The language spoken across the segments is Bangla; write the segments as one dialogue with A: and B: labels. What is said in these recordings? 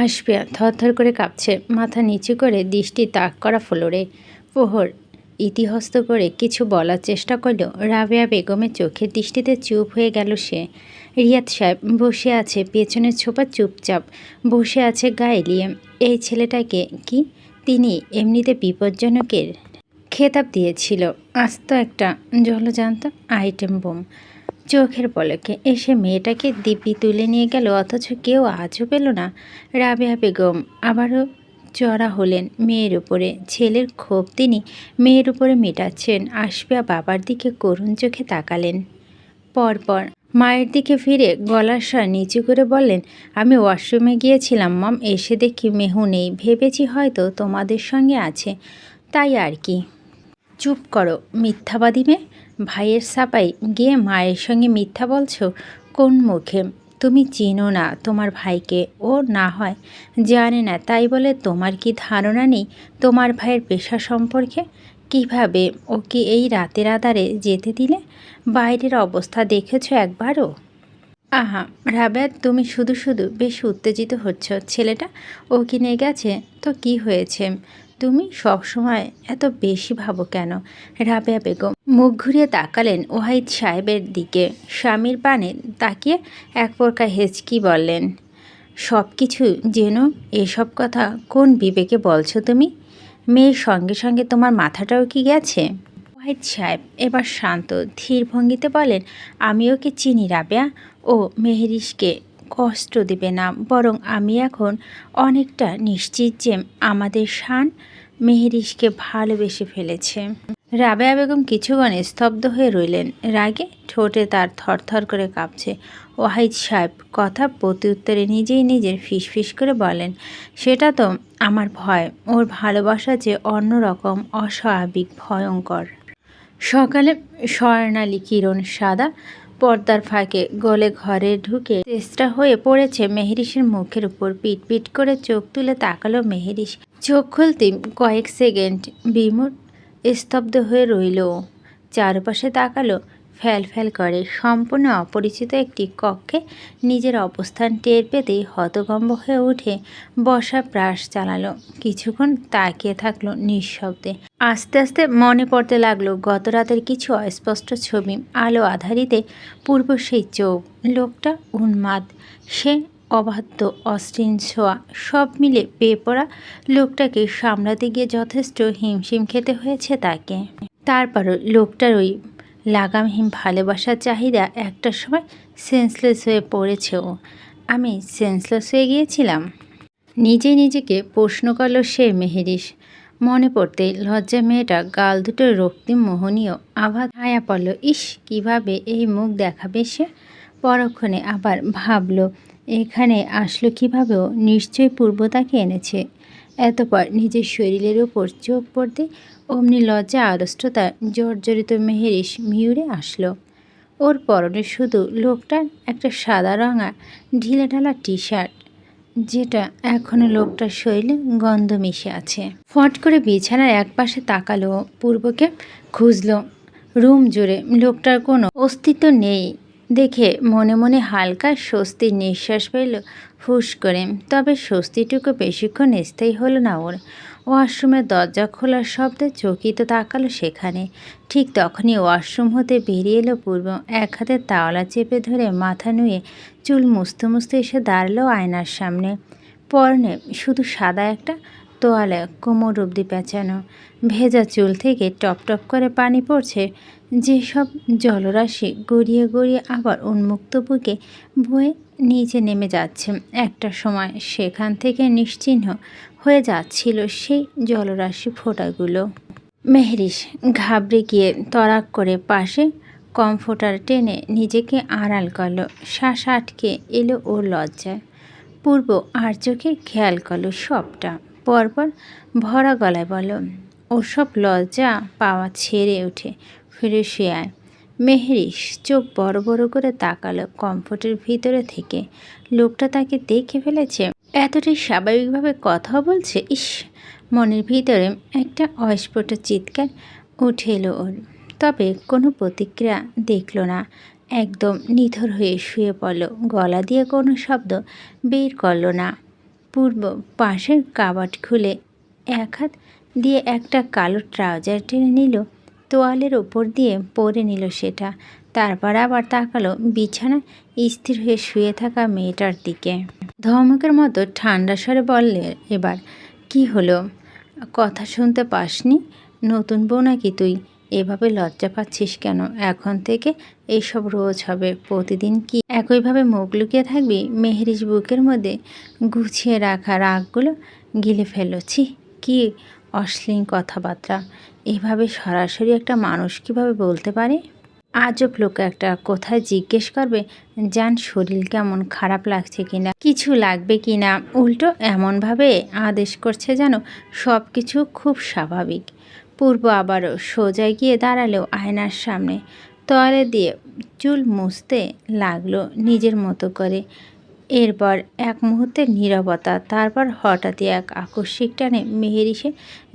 A: আসপিয়া থরথর করে কাঁপছে, মাথা নিচু করে দৃষ্টি তাক করা ফ্লোরে। প্রহর ইতিহস্ত করে কিছু বলার চেষ্টা করলেও রাবেয়া বেগমের চোখের দৃষ্টিতে চুপ হয়ে গেল সে। রিয়াদ সাহেব বসে আছে পেছনের ছোপা চুপচাপ বসে আছে গায়ে এই ছেলেটাকে কি? তিনি এমনিতে বিপজ্জনকের খেতাব দিয়েছিল। আস্ত একটা জলজান্ত আইটেম বোম। চোখের পলকে এসে মেয়েটাকে দিব্যি তুলে নিয়ে গেল, অথচ কেউ আজও পেল না। রাবেয়া বেগম আবারও চড়া হলেন মেয়ের উপরে। ছেলের ক্ষোভ তিনি মেয়ের উপরে মেটাচ্ছেন। আসবিয়া বাবার দিকে করুণ চোখে তাকালেন। পরপর মায়ের দিকে ফিরে গলার স্বর নিচু করে বললেন, আমি ওয়াশরুমে গিয়েছিলাম, মম, এসে দেখি মেহু নেই। ভেবেছি হয়তো তোমাদের সঙ্গে আছে। তাই আর কি। চুপ করো, মিথ্যাবাদী মেয়ে। ভাইয়ের সাপাই গিয়ে মায়ের সঙ্গে মিথ্যা বলছো? কোন মুখে? তুমি চিনো না তোমার ভাইকে। ও না হয়। জানে না, তাই বলে তোমার কি ধারণা নেই? তোমার ভাইয়ের পেশা সম্পর্কে? কীভাবে? ওকে এই রাতের আধারে যেতে দিলে? বাইরের অবস্থা দেখেছ একবারও? আহা, রাবেয়া, তুমি শুধু শুধু বেশ উত্তেজিত হচ্ছ। ছেলেটা ও কিনে গেছে তো কি হয়েছে? তুমি সবসময় এত বেশি ভাবো কেন? রাবেয়া বেগম মুখ ঘুরিয়ে তাকালেন ওয়াহিদ সাহেবের দিকে। স্বামীর পানে তাকিয়ে এক প্রকার হেঁচকি বললেন, সব কিছু যেন এসব কথা কোন বিবেকে বলছো তুমি? মেয়ের সঙ্গে সঙ্গে তোমার মাথাটাও কি গেছে? ওয়াহিদ সাহেব এবার শান্ত, ধীর ভঙ্গিতে বলেন আমি ওকে চিনি রাবেয়া? ও মেহেরিসকে কষ্ট দেবে না, বরং আমি এখন অনেকটা নিশ্চিত যে আমাদের শান মেহেরিসকে ভালোবেসে ফেলেছে। রাবেয়া বেগম কিছুক্ষণ স্তব্ধ হয়ে রইলেন। রাগে ঠোঁটে তার থরথর করে কাঁপছে। ওয়াহিদ সাহেব কথা প্রতি উত্তরে নিজেই নিজের ফিসফিস করে বলেন, সেটা তো আমার ভয়। ওর ভালোবাসা যে অন্যরকম অস্বাভাবিক, ভয়ঙ্কর। সকালে স্বর্ণালী কিরণ সাদা পর্দার ফাঁকে গলে ঘরে ঢুকে চেষ্টা হয়ে পড়েছে মেহরিশের মুখের উপর। পিট পিট করে চোখ তুলে তাকালো মেহরিশ চোখ খুলতে কয়েক সেকেন্ড বিমুট স্তব্ধ হয়ে রইল। চারপাশে তাকালো ফ্যাল ফ্যাল করে। সম্পূর্ণ অপরিচিত একটি কক্ষে নিজের অবস্থান টের পেতেই হতভম্ব হয়ে উঠে বসা প্রাস চালালো। কিছুক্ষণ তাকিয়ে থাকল নিঃশব্দে। আস্তে আস্তে মনে পড়তে লাগল গত রাতের কিছু অস্পষ্ট ছবি আলো আধারিতে পূর্ব সেই চোখ। লোকটা উন্মাদ। সে অবাধ্য, অশ্লীল ছোঁয়া। সব মিলে পেয়ে পড়া লোকটাকে সামলাতে গিয়ে যথেষ্ট হিমশিম খেতে হয়েছে তাকে। তারপরও লোকটার ওই লাগামহীন ভালোবাসার চাহিদা একটা সময় সেন্সলেস হয়ে পড়েছে ও আমি সেন্সলেস হয়ে গিয়েছিলাম। নিজে নিজেকে প্রশ্ন করল সে মেহেরিস। মনে পড়তে লজ্জা মেয়েটা গাল দুটো রক্তিম মোহনীয় আভা ছায়া পড়ল। ইস, কীভাবে এই মুখ দেখাবে সে? পরক্ষণে আবার ভাবলো, এখানে আসলো কীভাবেও নিশ্চয়ই পূর্ব তাকে এনেছে। এতপর নিজের শরীরের ওপর চোখ পড়তে অমনি লজ্জা আড়ষ্টতা জর্জরিত মেহেরিস মিউরে আসলো। ওর পরনে শুধু লোকটার একটা সাদা রঙা ঢিলেঢালা টি শার্ট যেটা এখনও লোকটার শরীরে গন্ধ মিশে আছে। ফট করে বিছানার একপাশে তাকালো, পূর্বকে খুঁজলো। রুম জুড়ে লোকটার কোনো অস্তিত্ব নেই। দেখে মনে মনে হালকা স্বস্তির নিঃশ্বাস পেল হুশ করে। তবে স্বস্তিটুকু বেশিক্ষণ স্থায়ী হলো না ওর। ওয়াশরুমের দরজা খোলার শব্দে চকিত তাকালো সেখানে। ঠিক তখনই ওয়াশরুম হতে বেরিয়ে এলো পূর্ব। এক হাতে তাওলা চেপে ধরে মাথা নুয়ে চুল মুছতে মুছতে এসে দাঁড়াল আয়নার সামনে। পরনে শুধু সাদা একটা তোয়ালে কোমর অব্দি পেঁচানো। ভেজা চুল থেকে টপ টপ করে পানি পড়ছে। যেসব জলরাশি গড়িয়ে গড়িয়ে আবার উন্মুক্ত বুকে বয়ে নিচে নেমে যাচ্ছে, একটা সময় সেখান থেকে নিশ্চিহ্ন হয়ে যাচ্ছিল সেই জলরাশি ফোঁটাগুলো। মেহরিস ঘাবড়ে গিয়ে তরাক করে পাশে কমফোর্টার টেনে নিজেকে আড়াল করল, শ্বাস আটকে এলো ওর লজ্জায়। পূর্ব আর চোখে খেয়াল করল সবটা। পরপর ভরা গলায় বলো ওসব লজ্জা পাওয়া ছেড়ে উঠে ফিরে শুয়ে মেহরিস চোখ বড় বড় করে তাকালো কমফোর্টের ভিতরে থেকে। লোকটা তাকে দেখে ফেলেছে, এতটাই স্বাভাবিকভাবে কথা বলছে, ইস! মনের ভিতরে একটা অস্ফুট চিৎকার উঠে এলো ওর। তবে কোনো প্রতিক্রিয়া দেখল না, একদম নিথর হয়ে শুয়ে পড়ল। গলা দিয়ে কোনো শব্দ বের করল না। পূর্ব পাশের কাবাট খুলে এক হাত দিয়ে একটা কালো ট্রাউজার টেনে নিল। তোয়ালের ওপর দিয়ে পরে নিল সেটা। তারপর আবার তাকালো বিছানায় স্থির হয়ে শুয়ে থাকা মেয়েটার দিকে। ধমকের মতো ঠান্ডা স্বরে বললে এবার, কি হলো? কথা শুনতে পাসনি? নতুন বউ নাকি তুই? এভাবে লজ্জা পাচ্ছিস কেন? এখন থেকে এইসব রোজ হবে। প্রতিদিন কি একইভাবে মুখ লুকিয়ে থাকবি? মেহেরিস বুকের মধ্যে গুছিয়ে রাখা রাগগুলো গিলে ফেলল। ছি, কি অশ্লীল কথাবার্তা। এভাবে সরাসরি একটা মানুষ কীভাবে বলতে পারে? আজব লোক একটা, কোথায় জিজ্ঞেস করবে? যান শরীর কেমন খারাপ লাগছে কিনা? কিছু লাগবে কিনা? উল্টো এমনভাবে আদেশ করছে যেন সব কিছু খুব স্বাভাবিক। পূর্ব আবারও সোজা গিয়ে দাঁড়ালেও আয়নার সামনে। তোয়ালে দিয়ে চুল মুছতে লাগল নিজের মতো করে। এরপর এক মুহূর্তের নীরবতা, তারপর হঠাৎই এক আকস্মিক টানে মেহেরিসে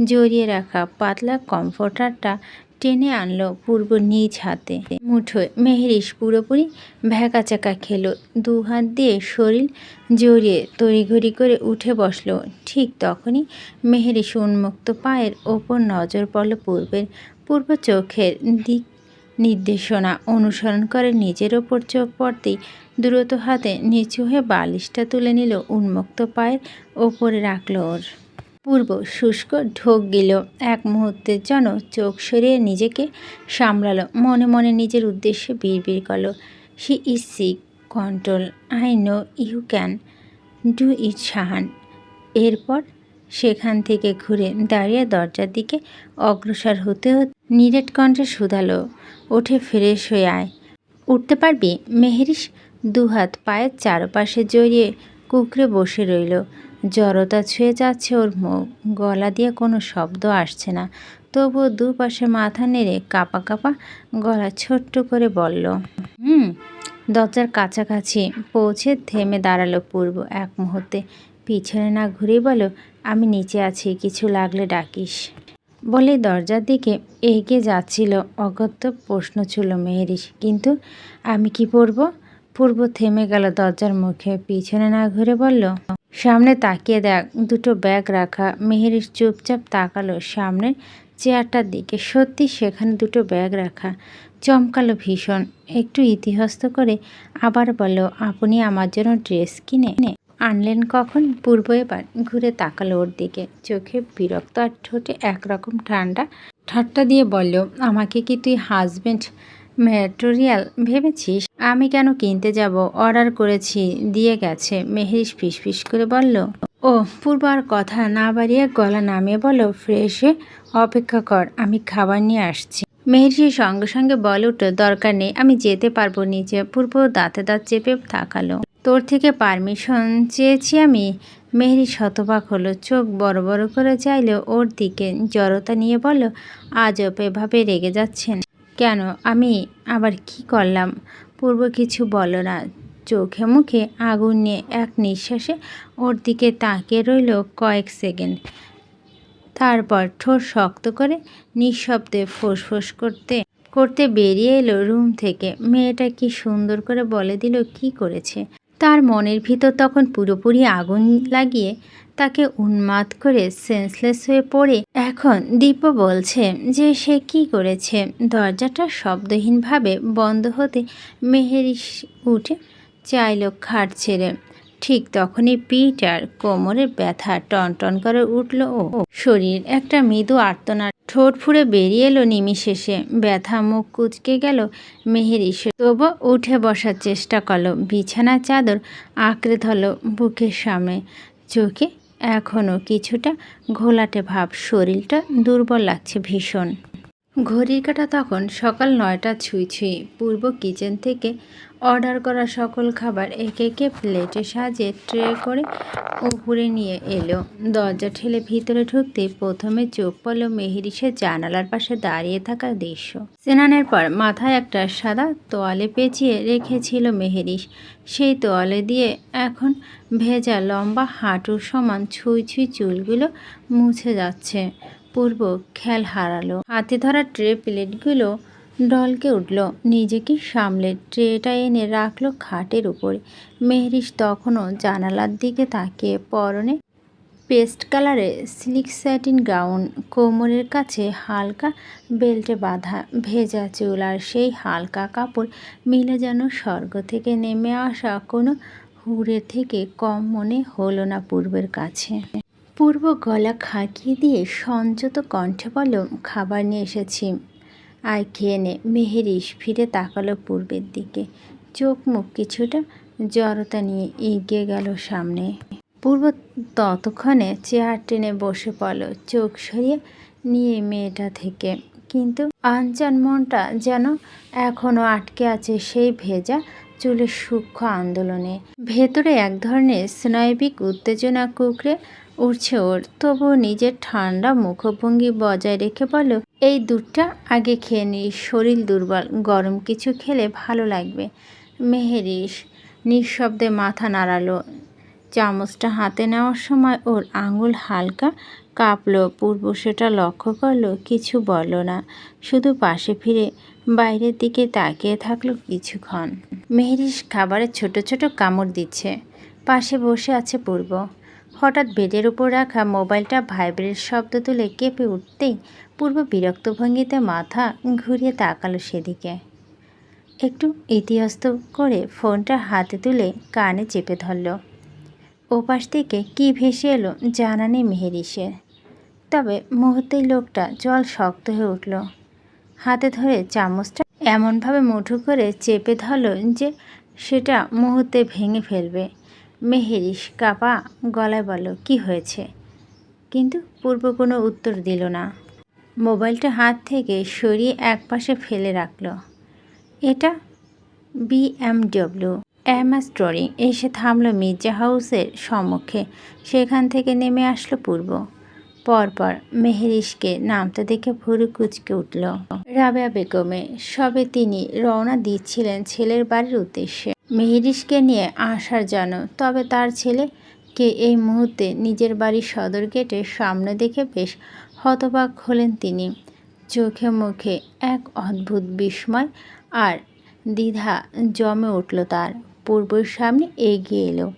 A: জড়িয়ে রাখা পাতলা কমফোর্টারটা টেনে আনলো পূর্ব নিজ হাতে। মুঠোয় মেহেরিস পুরোপুরি ভ্যাকাচাকা খেলো দু হাত দিয়ে শরীর জড়িয়ে তড়িঘড়ি করে উঠে বসল। ঠিক তখনই মেহেরিস উন্মুক্ত পায়ের ওপর নজর পড়ল পূর্বের, পূর্ব চোখের দিক নির্দেশনা অনুসরণ করে নিজের ওপর চোখ পড়তেই দ্রুত হাতে নিচু হয়ে বালিশটা তুলে নিল, উন্মুক্ত পায়ের ওপরে রাখল ওর। পূর্ব শুষ্ক ঢোক গেল। এক মুহূর্তের জন্য চোখ সরিয়ে নিজেকে সামলালো, মনে মনে নিজের উদ্দেশ্যে বিড়বিড় করল। She is sick control I know you can do it Sahan এরপর সেখান থেকে ঘুরে দাঁড়িয়ে দরজার দিকে অগ্রসর হতে হতে নিরেট কণ্ঠে শুধালো, উঠে ফ্রেশ হয়ে আয়। উঠতে পারবি? মেহেরিস দুহাত পায়ের চারপাশে জড়িয়ে কুকরে বসে রইল। জড়তা ছুঁয়ে যাচ্ছে ওর মুখ। গলা দিয়ে কোনো শব্দ আসছে না। তবুও দুপাশে মাথা নেড়ে কাপা কাপা গলা ছোট্ট করে বলল, হুম, দরজার কাছাকাছি পৌঁছে থেমে দাঁড়াল পূর্ব এক মুহূর্তে। পিছনে না ঘুরে বলো, আমি নিচে আছি, কিছু লাগলে ডাকিস। বলে দরজার দিকে এগিয়ে যাচ্ছিল অগত্য প্রশ্ন ছিল মেহেরিস। কিন্তু আমি কি পরব পূর্ব থেমে গেল দরজার মুখে, পিছনে না ঘুরে বলল, সামনে তাকিয়ে দেখ, দুটো ব্যাগ রাখা। মেহেরিস চুপচাপ তাকালো সামনের চেয়ারটার দিকে। সত্যি সেখানে দুটো ব্যাগ রাখা। চমকালো ভীষণ। একটু ইতিহস্ত করে আবার বলল, আপনি আমার জন্য ড্রেস কিনে আনলেন কখন? পূর্ব এবার ঘুরে তাকালো ওর দিকে। চোখে বিরক্ত আর ঠোঁটে একরকম ঠান্ডা। ঠাট্টা দিয়ে বলল, আমাকে কি তুই হাজবেন্ড ম্যাটেরিয়াল ভেবেছিস? আমি কেন কিনতে যাব? অর্ডার করেছি, দিয়ে গেছে। মেহেরিস ফিসফিস করে বলল, ও, পূর্ব আর কথা না বাড়িয়ে গলা নামিয়ে বলো ফ্রেশে অপেক্ষা কর, আমি খাবার নিয়ে আসছি। মেহেরিসের সঙ্গে সঙ্গে বলে উঠল, দরকার নেই, আমি যেতে পারব নিচে। পূর্ব দাঁতে দাঁত চেপে তাকালো। তোর থেকে পারমিশন চেয়েছি আমি। মেহেরি শতবাক হলো, চোখ বড় বড় করে চাইলে, ওর দিকে জড়তা নিয়ে বলো আজব এভাবে রেগে যাচ্ছেন? কেন? আমি আবার কি করলাম? পূর্ব কিছু বলো না। চোখে মুখে আগুন নিয়ে এক নিঃশ্বাসে ওর দিকে তাকিয়ে রইল কয়েক সেকেন্ড। তারপর ঠোঁট শক্ত করে নিঃশব্দে ফোঁস করতে করতে বেরিয়ে এলো রুম থেকে। মেয়েটা কি সুন্দর করে বলে দিল, কি করেছে? তার মনের ভিতর তখন পুরোপুরি আগুন লাগিয়ে তাকে উন্মাদ করে সেন্সলেস হয়ে পড়ে। এখন দীপ বলছে যে সে কি করেছে। দরজাটা শব্দহীনভাবে বন্ধ হতে মেহেরিস উঠে চাইল খাট ছেড়ে। ঠিক তখনই পিটার কোমরের ব্যথা টন করে উঠল ও। শরীর একটা মৃদু আর্তনার ঠোঁট ফুড়ে বেরিয়ে এলো নিমিশেষে ব্যথা মুখ কুচকে গেল মেহেরি তবু উঠে বসার চেষ্টা করল। বিছানা চাদর আঁকড়ে ধরলো বুকের সামনে। চোখে এখনও কিছুটা ঘোলাটে ভাব। শরীরটা দুর্বল লাগছে ভীষণ। ঘড়ির কাটা তখন সকাল নয়টা ছুঁই ছুঁই। পূর্ব কিচেন থেকে অর্ডার করা সকল খাবার একে একে প্লেটে সাজিয়ে ট্রে করে উপরে নিয়ে এলো। দরজা ঠেলে ভিতরে ঢুকতে প্রথমে চোখ পড়ল মেহেরিসের জানালার পাশে দাঁড়িয়ে থাকার দৃশ্য। স্নানের পর মাথায় একটা সাদা তোয়ালে পেঁচিয়ে রেখেছিল মেহেরিস সেই তোয়ালে দিয়ে এখন ভেজা লম্বা হাঁটুর সমান ছুঁই ছুঁই চুলগুলো মুছে যাচ্ছে। পূর্ব খেয়াল হারালো। হাতে ধরা ট্রে প্লেটগুলো ডলকে উঠল। নিজেকে সামলে ট্রেটা এনে রাখল খাটের উপরে। মেহরিশ তখনও জানালার দিকে তাকিয়ে পরনে পেস্ট কালারের সিল্ক স্যাটিন গাউন, কোমরের কাছে হালকা বেল্টে বাঁধা ভেজা চুল আর সেই হালকা কাপড় মিলে যেন স্বর্গ থেকে নেমে আসা কোনো হুড়ের থেকে কম মনে হলো না পূর্বের কাছে। পূর্ব গলা খাকিয়ে দিয়ে সঞ্চত কণ্ঠে বলল, খাবার নিয়ে এসেছি। আয় খেয়ে নে। মেহেরিস ফিরে তাকালো পূর্বের দিকে। চোখ মুখ কিছুটা জড়তা নিয়ে এগিয়ে গেল সামনে। পূর্ব ততক্ষণে চেয়ার টেনে বসে পড়ল। চোখ সরিয়ে নিয়ে মেয়েটা থেকে। কিন্তু আনচান মনটা যেন এখনও আটকে আছে সেই ভেজা চুলের সূক্ষ্ম আন্দোলনে। ভেতরে এক ধরনের স্নায়বিক উত্তেজনা কুকড়ে উঠছে ওর। তবুও নিজের ঠান্ডা মুখভঙ্গি বজায় রেখে বলল এই দুধটা আগে খেয়ে নিস শরীর দুর্বল, গরম কিছু খেলে ভালো লাগবে। মেহেরিস নিঃশব্দে মাথা নাড়ালো। চামচটা হাতে নেওয়ার সময় ওর আঙুল হালকা কাঁপলো। পূর্ব সেটা লক্ষ্য করল, কিছু বলল না। শুধু পাশে ফিরে বাইরের দিকে তাকিয়ে থাকল কিছুক্ষণ। মেহেরিস খাবারের ছোট ছোট কামড় দিচ্ছে। পাশে বসে আছে পূর্ব। হঠাৎ বেডের উপর রাখা মোবাইলটা ভাইব্রেট শব্দ তুলে কেঁপে উঠতেই পূর্ব বিরক্ত ভঙ্গিতে মাথা ঘুরিয়ে তাকালো সেদিকে। একটু ইতিহস্ত করে ফোনটা হাতে তুলে কানে চেপে ধরল। ওপাশ থেকে কী ভেসে এলো জানা নেই মেহেরিসের তবে মুহূর্তেই লোকটা জল শক্ত হয়ে উঠল। হাতে ধরে চামচটা এমনভাবে মুঠো করে চেপে ধরল যে সেটা মুহূর্তে ভেঙে ফেলবে। মেহেরিস কাপা, গলায় বলল, কি হয়েছে? কিন্তু পূর্ব কোনো উত্তর দিল না। মোবাইলটা হাত থেকে সরিয়ে একপাশে ফেলে রাখল। এটা বিএমডব্লিউ। এম এস থামলো মির্জা হাউসের সম্মুখে। সেখান থেকে নেমে আসলো পূর্ব। পরপর মেহেরিসকে নামতে দেখে ভুরু কুচকে উঠল। রাবেয়া বেগমে সবে তিনি রওনা দিচ্ছিলেন ছেলের বাড়ির উদ্দেশ্যে। মেহেরিসকে নিয়ে আসার জন্য তবে তার ছেলেকে এই মুহূর্তে নিজের বাড়ির সদর গেটের সামনে দেখে বেশ হতবাক হলেন তিনি। চোখে মুখে এক অদ্ভুত বিস্ময় আর দ্বিধা জমে উঠল তার। পূর্বর সামনে এগিয়ে এলো।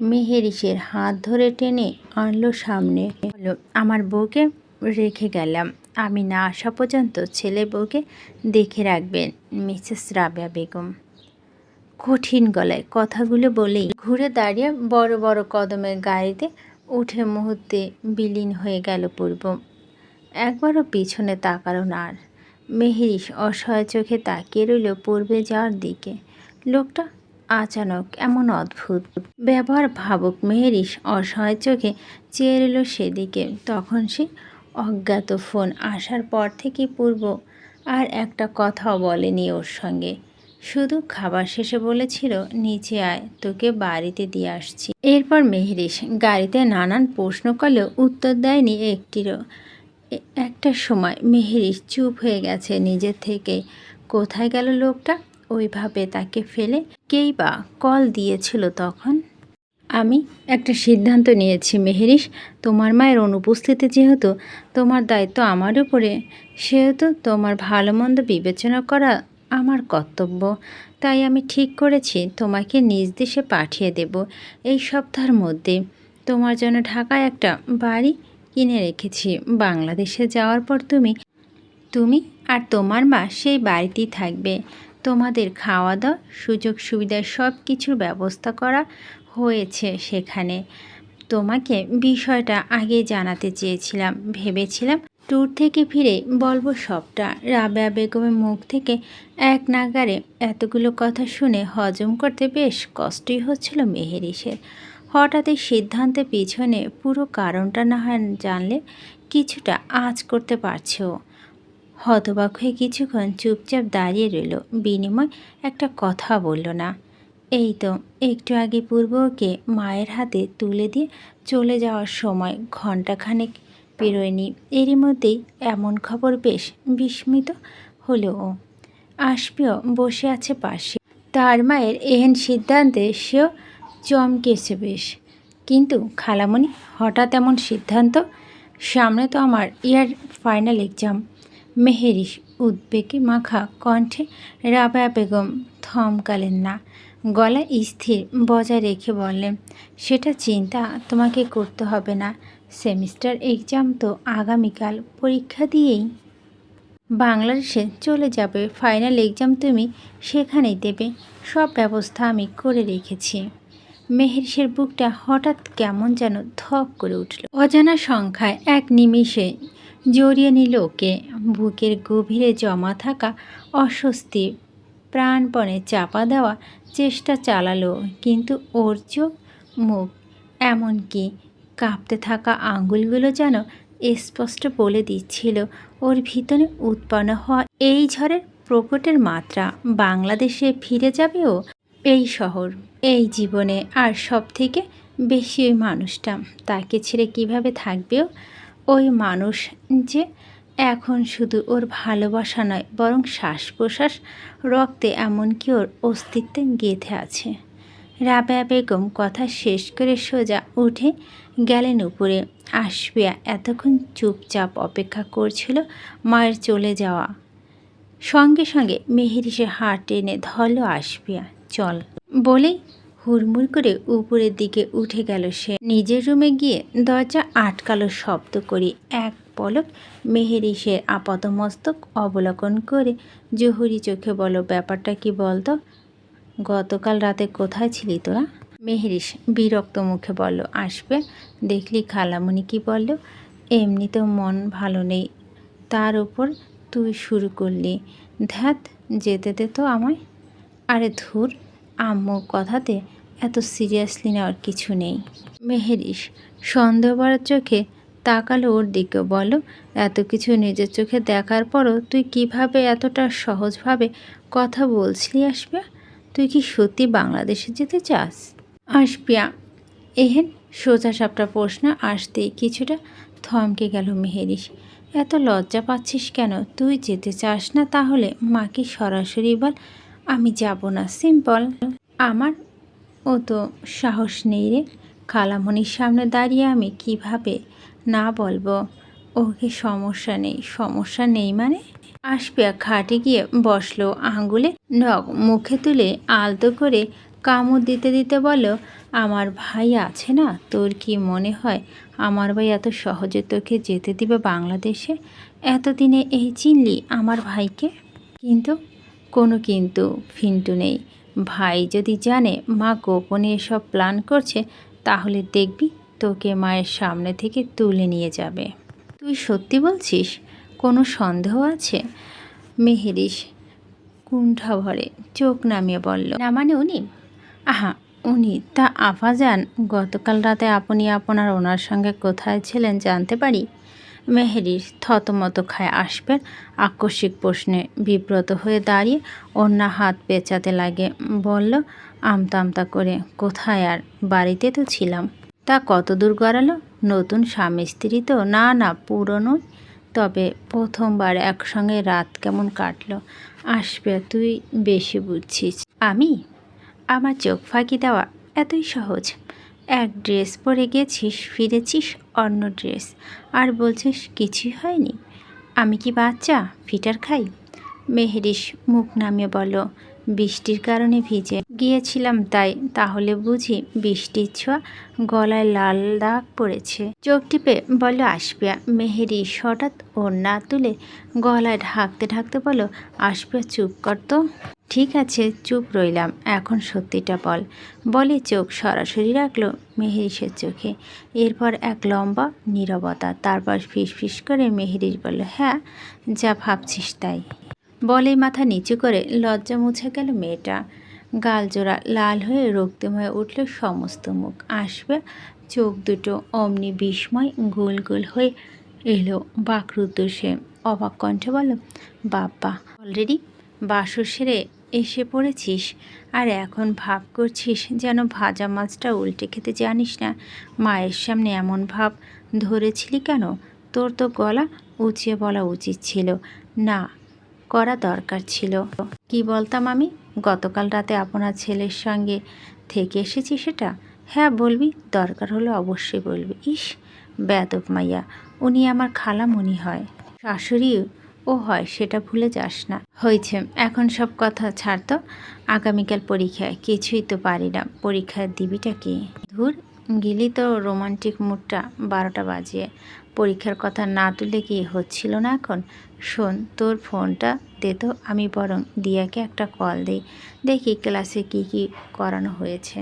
A: মেহেরিশের হাত ধরে টেনে আনলো সামনে। বলল, আমার বউকে রেখে গেলাম। আমি না আসা পর্যন্ত ছেলে বউকে দেখে রাখবেন, মিসেস রাবিয়া বেগম। কঠিন গলায় কথাগুলো বলেই ঘুরে দাঁড়িয়ে বড় বড় কদমের গাড়িতে উঠে মুহূর্তে বিলীন হয়ে গেল পূর্ব। একবারও পিছনে তাকালো না আর। মেহেরিস অসহায় চোখে তাকিয়ে রইল পূর্বে যাওয়ার দিকে। লোকটা আচানক এমন অদ্ভুত। ব্যবহার ভাবুক মেহেরিস অসহায় চোখে চেয়ে রইল সেদিকে। তখন সে অজ্ঞাত ফোন আসার পর থেকে পূর্ব আর একটা কথাও বলেনি ওর সঙ্গে। শুধু খাবার শেষে বলেছিল, নিচে আয়, তোকে বাড়িতে দিয়ে আসছি। এরপর মেহরিশ গাড়িতে নানান প্রশ্ন করলেও উত্তর দেয়নি একটিরও। একটা সময় মেহেরিস চুপ হয়ে গেছে নিজের থেকে। কোথায় গেল লোকটা? ওইভাবে তাকে ফেলে কেই বা কল দিয়েছিল তখন? আমি একটা সিদ্ধান্ত নিয়েছি মেহেরিস। তোমার মায়ের অনুপস্থিতি যেহেতু তোমার দায়িত্ব আমার উপরে, সেহেতু তোমার ভালো মন্দ বিবেচনা করা আমার কর্তব্য। তাই আমি ঠিক করেছি, তোমাকে নিজ দেশে পাঠিয়ে দেব। এই সপ্তাহের মধ্যে তোমার জন্য ঢাকায় একটা বাড়ি কিনে রেখেছি। বাংলাদেশে যাওয়ার পর তুমি তুমি আর তোমার মা সেই বাড়িতেই থাকবে। তোমাদের খাওয়া দাওয়া সুযোগ সুবিধা সব কিছুর ব্যবস্থা করা হয়েছে সেখানে। তোমাকে বিষয়টা আগে জানাতে চেয়েছিলাম, ভেবেছিলাম ট্যুর থেকে ফিরে বলব সবটা। রাবেয়া বেগমের মুখ থেকে এক নাগারে এতগুলো কথা শুনে হজম করতে বেশ কষ্টই হচ্ছিল মেহেরিসের হঠাৎ এই সিদ্ধান্তের পিছনে পুরো কারণটা না হয় জানলে কিছুটা আঁচ করতে পারছে ও। হতবাক হয়ে কিছুক্ষণ চুপচাপ দাঁড়িয়ে রইল। বিনিময় একটা কথা বলল না। এই তো, একটু আগে পূর্বকে মায়ের হাতে তুলে দিয়ে চলে যাওয়ার সময় ঘণ্টাখানেক পেরোয়নি এরই মধ্যেই এমন খবর বেশ বিস্মিত হলো ও। বসে আছে পাশে। তার মায়ের এহেন সিদ্ধান্তে সেও চমকেছে বেশ। কিন্তু খালামণি, হঠাৎ এমন সিদ্ধান্ত? সামনে তো আমার ইয়ার ফাইনাল এক্সাম। মেহেরিস উদ্বেগে মাখা কণ্ঠে রাবেয়া বেগম থমকালেন না। গলা স্থির বজায় রেখে বললেন, সেটা চিন্তা তোমাকে করতে হবে না। সেমিস্টার এক্সাম তো আগামীকাল পরীক্ষা দিয়েই। বাংলাদেশে চলে যাবে ফাইনাল এক্সাম তুমি সেখানেই দেবে। সব ব্যবস্থা আমি করে রেখেছি। মেহেরিসের বুকটা হঠাৎ কেমন যেন ধক করে উঠল। অজানা সংখ্যায় এক নিমিষে জড়িয়ে নিল ওকে। বুকের গভীরে জমা থাকা অস্বস্তি প্রাণপণে চাপা দেওয়া চেষ্টা চালালো, কিন্তু ওর চোখ, মুখ এমনকি কাঁপতে থাকা আঙ্গুলগুলো যেন স্পষ্ট বলে দিচ্ছিল। ওর ভিতরে উৎপন্ন হওয়া এই ঝড়ের প্রকটের মাত্রা। বাংলাদেশে ফিরে যাবে ও? এই শহর, এই জীবনে আর সব থেকে বেশি ওই মানুষটা। তাকে ছেড়ে কীভাবে থাকবেও ওই মানুষ যে এখন শুধু ওর ভালোবাসা নয়, বরং শ্বাস প্রশ্বাস রক্তে এমনকি ওর অস্তিত্বে গেঁথে আছে। রাবেয়া বেগম কথা শেষ করে সোজা উঠে গেলেন উপরে। আসবিয়া এতক্ষণ চুপচাপ অপেক্ষা করছিল মায়ের চলে যাওয়া। সঙ্গে সঙ্গে মেহেরিসে হাট টেনে ধরল আসবিয়া, চল। বলেই হুড়মুড় করে উপরের দিকে উঠে গেল সে। নিজের রুমে গিয়ে দরজা আটকালো শব্দ করি। এক পলক মেহেরিসের আপাতমস্তক অবলোকন করে জহুরি চোখে বলো ব্যাপারটা কি বলতো? গতকাল রাতে কোথায় ছিলি তোরা? মেহেরিস বিরক্ত মুখে বলল, আসবে? দেখলি খালামণি কি বলল? এমনিতেও মন ভালো নেই। তার উপর তুই শুরু করলি। ধ্যাত, যেতে দে তো আমায়। আরে ধুর, আম্মু কথাতে এত সিরিয়াসলি নেওয়ার কিছু নেই। মেহেরিস সন্দেহবার চোখে তাকালো ওর দিকে বলো এত কিছু নিজের চোখে দেখার পরও তুই কীভাবে এতটা সহজভাবে কথা বলছিলি আসবে তুই কি সত্যি বাংলাদেশে যেতে চাস? আসবিয়া। এহেন সোজা সাপটা প্রশ্ন আসতেই কিছুটা থমকে গেল মেহেরিস। এত লজ্জা পাচ্ছিস কেন? তুই যেতে চাস না তাহলে? মাকে সরাসরি বল, আমি যাব না, সিম্পল। আমার ও তো সাহস নেই রে। খালামণির সামনে দাঁড়িয়ে আমি কীভাবে না বলব? ওকে সমস্যা নেই সমস্যা নেই মানে? আসপিয়া খাটে গিয়ে বসল আঙ্গুলে নখ মুখে তুলে আলতো করে কামড় দিতে দিতে বলো, আমার ভাই আছে না? তোর কি মনে হয় আমার ভাই এত সহজে তোকে যেতে দিবে বাংলাদেশে? এতদিনে এই চিনলি আমার ভাইকে? কিন্তু, কোনো কিন্তু ফিন্টু নেই। ভাই যদি জানে মা গোপনে এসব প্ল্যান করছে, তাহলে দেখবি তোকে মায়ের সামনে থেকে তুলে নিয়ে যাবে। তুই সত্যি বলছিস? কোনো সন্দেহ আছে? মেহেরিস কুণ্ঠা ভরে চোখ নামিয়ে বলল। না মানে উনি আহা, উনি? তা আফাজান, গতকাল রাতে আপনি আপনার ওনার সঙ্গে কোথায় ছিলেন জানতে পারি? মেহেরির থতমত খায় আসবেন, আকস্মিক প্রশ্নে বিব্রত হয়ে দাঁড়িয়ে অন্য হাত পেঁচাতে লাগে। বলল, আমতা আমতা করে, কোথায় আর? বাড়িতে তো ছিলাম। তা কত দূর গড়ালো? নতুন স্বামী স্ত্রী তো? না না, পুরনো। তবে প্রথমবার একসঙ্গে রাত কেমন কাটলো? আসবে তুই বেশি বুঝছিস। আমি? আমার চোখ ফাঁকি দেওয়া এতই সহজ। এক ড্রেস পরে গেছিস, ফিরেছিস অন্য ড্রেস। আর বলছিস, কিছুই হয়নি। আমি কি বাচ্চা? ফিটার খাই? মেহেরিস মুখ নামিয়ে বলো বৃষ্টির কারণে ভিজে গিয়েছিলাম তাই, তাহলে বুঝি বৃষ্টির ছোঁয়া গলায় লাল দাগ পড়েছে। চোখ টিপে বলো আসবিয়া মেহেরি হঠাৎ ওর না তুলে গলায় ঢাকতে ঢাকতে বলো আসবিয়া চুপ কর তো। ঠিক আছে, চুপ রইলাম। এখন সত্যিটা বল। বলে চোখ সরাসরি রাখল মেহেরিসের চোখে। এরপর এক লম্বা নীরবতা, তারপর ফিস ফিস করে মেহেরিস বলল হ্যাঁ যা ভাবছিস তাই। বলে মাথা নিচু করে লজ্জা মুছে গেল মেয়েটা। গাল জোড়া লাল হয়ে রক্তম হয়ে উঠল সমস্ত মুখ। আসবে চোখ দুটো অমনি বিস্ময় গোল গোল হয়ে এলো বাকরুদ্ধ সে। অবাক কণ্ঠে বলল, বাপ্পা, অলরেডি বাসর সেরে এসে পড়েছিস? আর এখন ভাব করছিস যেন ভাজা মাছটা উল্টে খেতে জানিস না? মায়ের সামনে এমন ভাব ধরেছিলি কেন? তোর তো গলা উঁচিয়ে বলা উচিত ছিল। না, করা দরকার ছিল। কি বলতাম আমি? গতকাল রাতে আপনার ছেলের সঙ্গে থেকে এসেছি সেটা? হ্যাঁ বলবি। দরকার হলে অবশ্যই বলবি। ইস বেদব মাইয়া। উনি আমার খালামণি হয়। শাশুড়ি ও হয়, সেটা ভুলে যাস না। হয়েছে, এখন সব কথা ছাড় তো। আগামীকাল পরীক্ষায়, কিছুই তো পারি না। পরীক্ষা দিবিটা কি? ধুর, গিলি তো রোমান্টিক মুডটা বারোটা বাজিয়ে। পরীক্ষার কথা না তুলে কি হচ্ছিল না এখন? শোন, তোর ফোনটা দে তো, আমি বরং দিয়াকে একটা কল দিই। দেখি ক্লাসে কি কি করানো হয়েছে।